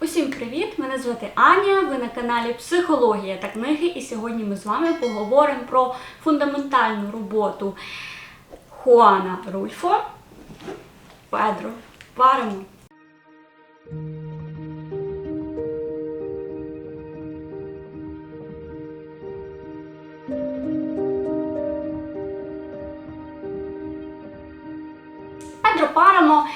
Усім привіт! Мене звати Аня. Ви на каналі Психологія та книги, і сьогодні ми з вами поговоримо про фундаментальну роботу Хуана Рульфо Педро Паремо. Педро Парамо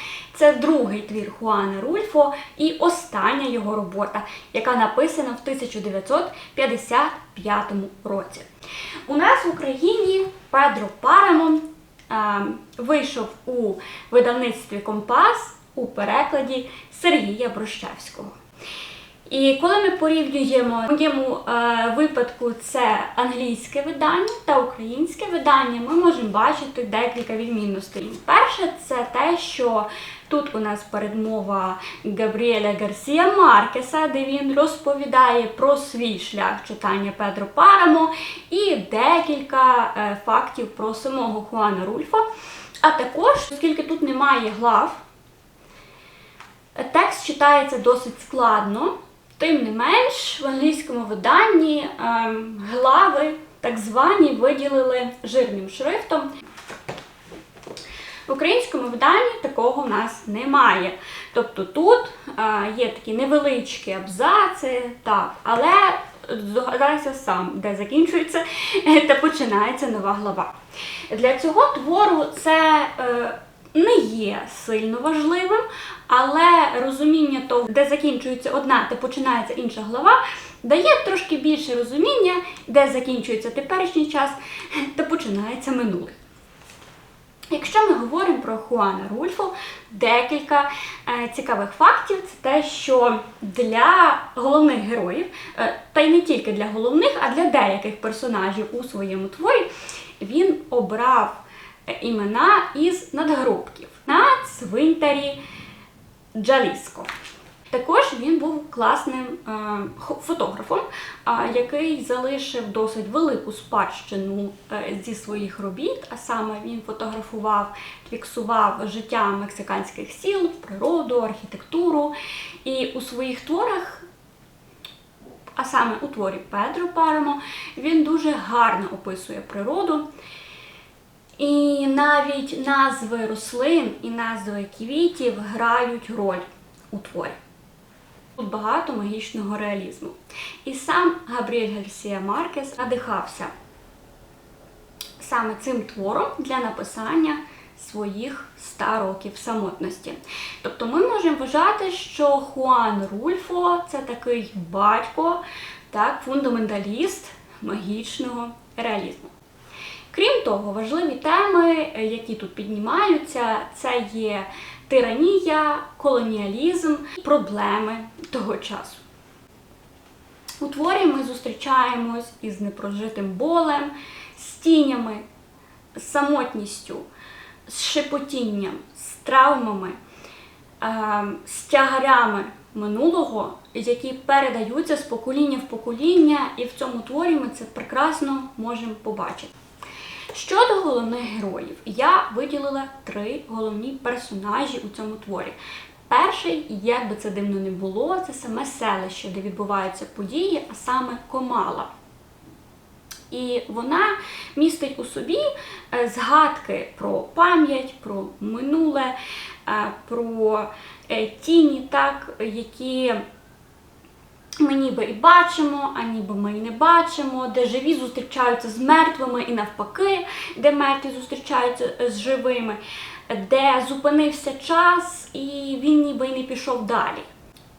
це другий твір Хуана Рульфо і остання його робота, яка написана в 1955 році. У нас в Україні Педро Парамо е, вийшов у видавництві Компас у перекладі Сергія Брощевського. І коли ми порівнюємо в моєму е, випадку це англійське видання та українське видання, ми можемо бачити декілька відмінностей. Перше, це те, що тут у нас передмова Габріеля Гарсія Маркеса, де він розповідає про свій шлях читання Педро Парамо і декілька е, фактів про самого Хуана Рульфа. А також, оскільки тут немає глав, Текст читається досить складно, тим не менш, в англійському виданні ем, глави так звані виділили жирним шрифтом. В українському виданні такого в нас немає. Тобто тут е, є такі невеличкі абзаци, так, але здогадайся сам, де закінчується е, та починається нова глава. Для цього твору це е, не є сильно важливим, але розуміння того, де закінчується одна та починається інша глава, дає трошки більше розуміння, де закінчується теперішній час та починається минулий. Якщо ми говоримо про Хуана Рульфо, декілька е, цікавих фактів це те, що для головних героїв, е, та й не тільки для головних, а для деяких персонажів у своєму творі, він обрав е, імена із надгробків на цвинтарі Джаліско. Також він був класним е, фотографом, який залишив досить велику спадщину е, зі своїх робіт, а саме він фотографував, фіксував життя мексиканських сіл, природу, архітектуру. І у своїх творах, а саме у творі Педро Парамо, він дуже гарно описує природу. І навіть назви рослин і назви квітів грають роль у творі. Тут багато магічного реалізму. І сам Габріель Гарсія Маркес надихався саме цим твором для написання своїх 100 років самотності. Тобто ми можемо вважати, що Хуан Рульфо це такий батько, так, фундаменталіст магічного реалізму. Крім того, важливі теми, які тут піднімаються, це є тиранія, колоніалізм, проблеми того часу. У творі ми зустрічаємось із непрожитим болем, з тінями, з самотністю, з шепотінням, з травмами, ем, з тягарями минулого, які передаються з покоління в покоління, і в цьому творі ми це прекрасно можемо побачити. Щодо головних героїв, я виділила три головні персонажі у цьому творі. Перший, як би це дивно не було, це саме селище, де відбуваються події, а саме Комала. І вона містить у собі е, згадки про пам'ять, про минуле, е, про е, тіні, так, які ми ніби і бачимо, а ніби ми і не бачимо, де живі зустрічаються з мертвими і навпаки, де мертві зустрічаються з живими, де зупинився час і він ніби й не пішов далі.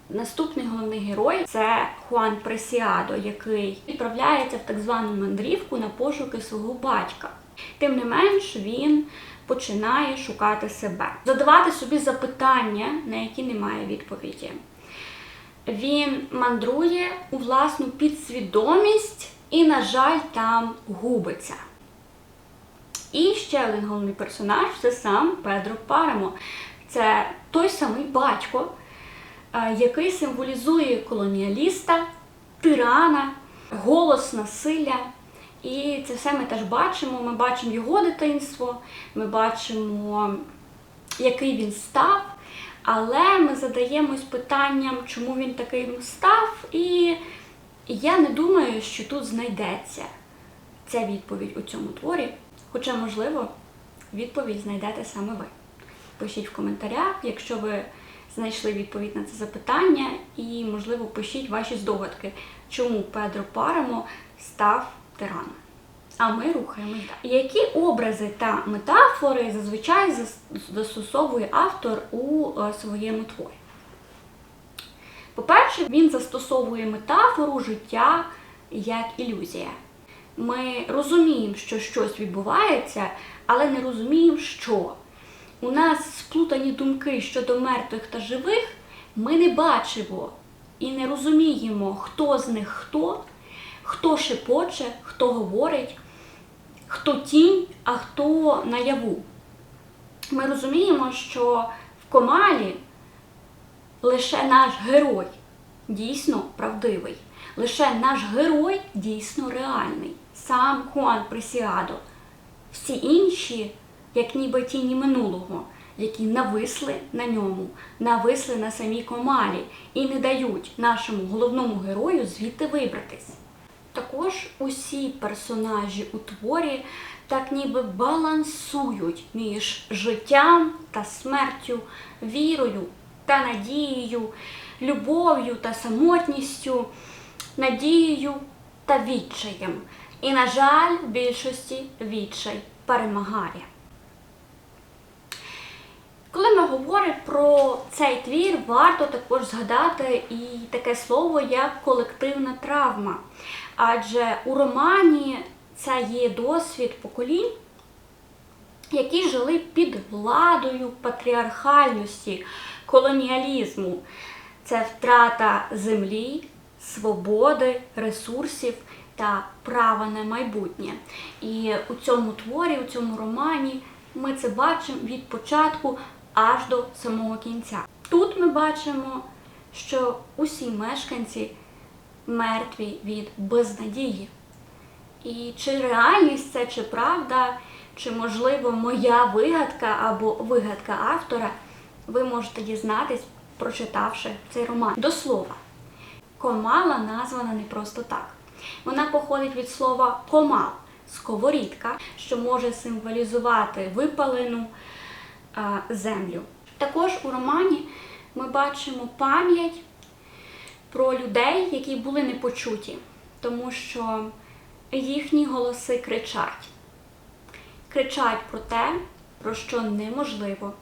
Наступний головний герой це Хуан Пресіадо, який відправляється в так звану мандрівку на пошуки свого батька. Тим не менш, він починає шукати себе, задавати собі запитання, на які немає відповіді. Він мандрує у власну підсвідомість і, на жаль, там губиться. І ще один головний персонаж це сам Педро Паремо. Це той самий батько, е, який символізує колоніаліста, тирана, голос насилля. І це все ми теж бачимо. Ми бачимо його дитинство, ми бачимо, який він став. Але ми задаємось питанням, чому він таким став, і я не думаю, що тут знайдеться ця відповідь у цьому творі. Хоча, можливо, відповідь знайдете саме ви. Пишіть в коментарях, якщо ви знайшли відповідь на це запитання, і, можливо, пишіть ваші здогадки, чому Педро Парамо став тираном. А ми рухаємось. Які образи та метафори зазвичай застосовує автор у е, своєму творі? По-перше, він застосовує метафору життя як ілюзія. Ми розуміємо, що щось відбувається, але не розуміємо, що. У нас сплутані думки щодо мертвих та живих, ми не бачимо і не розуміємо, хто з них хто, хто шепоче, хто говорить, хто тінь, а хто наяву. Ми розуміємо, що в комалі лише наш герой дійсно правдивий, лише наш герой дійсно реальний, сам Хуан Пресіадо. Всі інші, як ніби тіні минулого, які нависли на ньому, нависли на самій комалі і не дають нашому головному герою звідти вибратись. Також усі персонажі у творі так ніби балансують між життям та смертю, вірою та надією, любов'ю та самотністю, надією та відчаєм. І, на жаль, в більшості відчай перемагає. Коли ми говоримо про цей твір, варто також згадати і таке слово як колективна травма. Адже у романі це є досвід поколінь, які жили під владою патріархальності, колоніалізму. Це втрата землі, свободи, ресурсів та права на майбутнє. І у цьому творі, у цьому романі ми це бачимо від початку аж до самого кінця. Тут ми бачимо, що усі мешканці мертві від безнадії. І чи реальність це, чи правда, чи, можливо, моя вигадка або вигадка автора, ви можете дізнатись, прочитавши цей роман. До слова, комала названа не просто так. Вона походить від слова комал сковорідка, що може символізувати випалену землю. Також у романі ми бачимо пам'ять про людей, які були непочуті, тому що їхні голоси кричать. Кричать про те, про що неможливо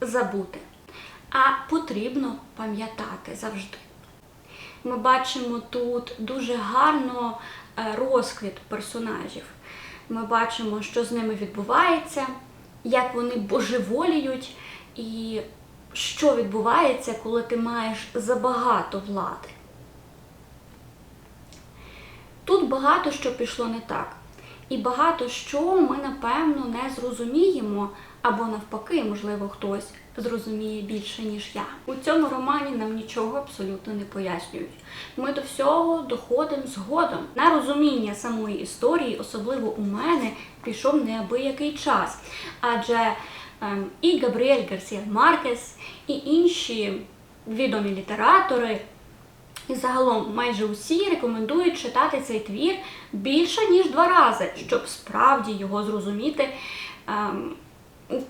забути, а потрібно пам'ятати завжди. Ми бачимо тут дуже гарно е, розквіт персонажів. Ми бачимо, що з ними відбувається, як вони божеволіють, і що відбувається, коли ти маєш забагато влади. Тут багато що пішло не так. І багато що ми, напевно, не зрозуміємо, або навпаки, можливо, хтось зрозуміє більше, ніж я. У цьому романі нам нічого абсолютно не пояснюють. Ми до всього доходимо згодом. На розуміння самої історії, особливо у мене, пішов неабиякий час. Адже і Габріель Гарсія Маркес, і інші відомі літератори і загалом майже усі рекомендують читати цей твір більше ніж два рази, щоб справді його зрозуміти. ем,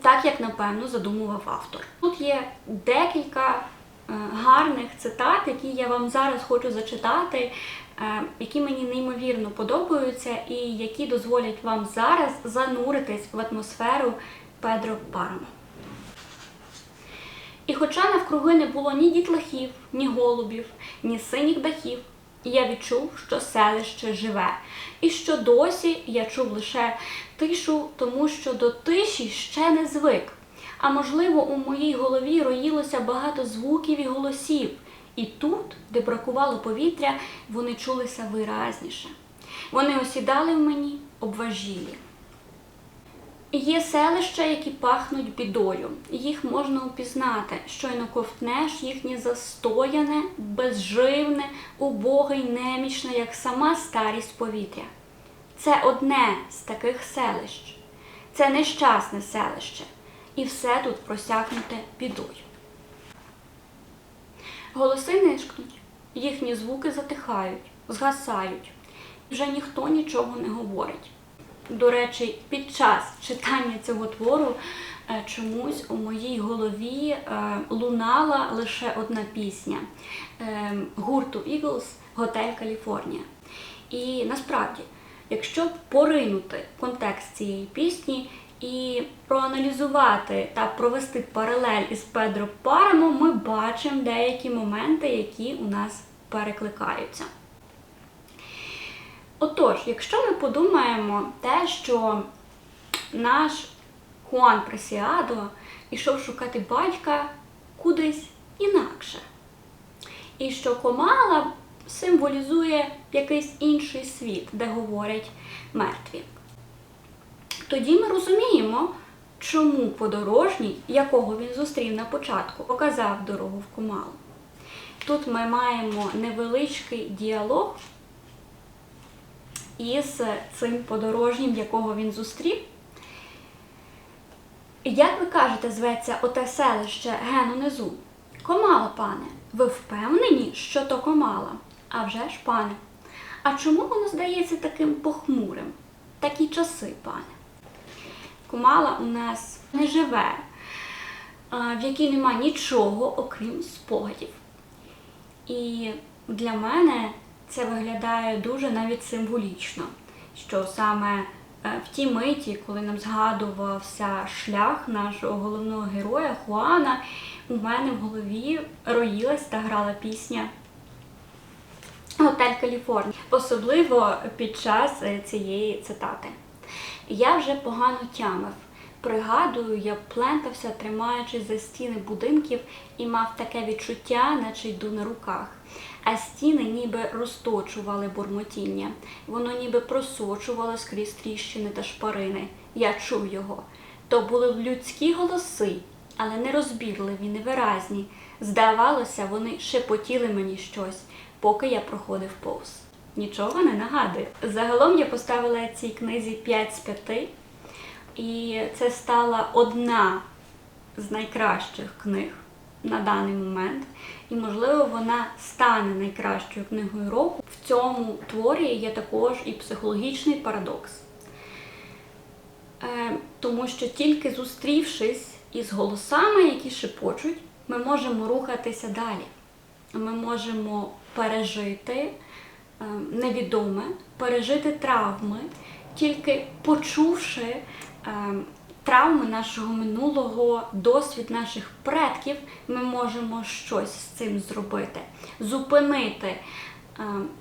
так, як напевно задумував автор. Тут є декілька е, гарних цитат, які я вам зараз хочу зачитати, е, які мені неймовірно подобаються, і які дозволять вам зараз зануритись в атмосферу Педро Парамо. І хоча навкруги не було ні дітлахів, ні голубів, ні синіх дахів, я відчув, що селище живе, і що досі я чув лише тишу, тому що до тиші ще не звик. А можливо, у моїй голові роїлося багато звуків і голосів, і тут, де бракувало повітря, вони чулися виразніше. Вони осідали в мені обважілі. Є селища, які пахнуть бідою. Їх можна упізнати. Щойно ковтнеш їхнє застояне, безживне, убоге й немічне, як сама старість повітря. Це одне з таких селищ. Це нещасне селище. І все тут просякнуте бідою. Голоси нишкнуть, їхні звуки затихають, згасають. Вже ніхто нічого не говорить. До речі, під час читання цього твору е, чомусь у моїй голові е, лунала лише одна пісня е, гурту Eagles Готель Каліфорнія. І насправді, якщо поринути контекст цієї пісні і проаналізувати та провести паралель із Педро Парамо, ми бачимо деякі моменти, які у нас перекликаються. Отож, якщо ми подумаємо те, що наш Хуан Пресіадо ішов шукати батька кудись інакше, і що Комала символізує якийсь інший світ, де говорять мертві, тоді ми розуміємо, чому подорожній, якого він зустрів на початку, показав дорогу в Комалу. Тут ми маємо невеличкий діалог із цим подорожнім, якого він зустрів. Як ви кажете, зветься оте селище ген унизу? Комала, пане. Ви впевнені, що то комала? А вже ж, пане. А чому воно здається таким похмурим? Такі часи, пане. Комала у нас не живе, в якій нема нічого, окрім спогадів. І для мене це виглядає дуже навіть символічно, що саме е, в тій миті, коли нам згадувався шлях нашого головного героя Хуана, у мене в голові роїлась та грала пісня Готель Каліфорнія, особливо під час е, цієї цитати. Я вже погано тямив. Пригадую, я плентався, тримаючись за стіни будинків, і мав таке відчуття, наче йду на руках. А стіни ніби розточували бурмотіння. Воно ніби просочувало скрізь тріщини та шпарини. Я чув його. То були людські голоси, але нерозбірливі, невиразні. Здавалося, вони шепотіли мені щось, поки я проходив повз. Нічого не нагадую. Загалом я поставила цій книзі 5 з 5. І це стала одна з найкращих книг на даний момент. І, можливо, вона стане найкращою книгою року. В цьому творі є також і психологічний парадокс. Е, тому що тільки зустрівшись із голосами, які шепочуть, ми можемо рухатися далі. Ми можемо пережити е, невідоме, пережити травми, тільки почувши травми нашого минулого, досвід наших предків, ми можемо щось з цим зробити, зупинити е,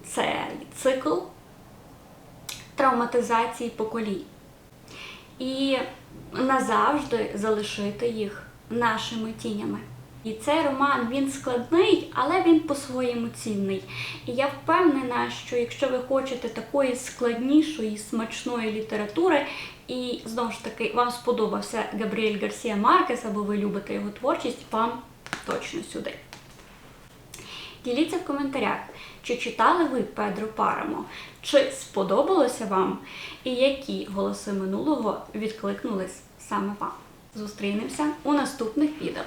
цей цикл травматизації поколінь і назавжди залишити їх нашими тінями. І цей роман він складний, але він по-своєму цінний. І я впевнена, що якщо ви хочете такої складнішої, смачної літератури, і знову ж таки вам сподобався Габріель Гарсія Маркес, або ви любите його творчість, вам точно сюди. Діліться в коментарях, чи читали ви Педро Парамо, чи сподобалося вам, і які голоси минулого відкликнулись саме вам. Зустрінемося у наступних відео.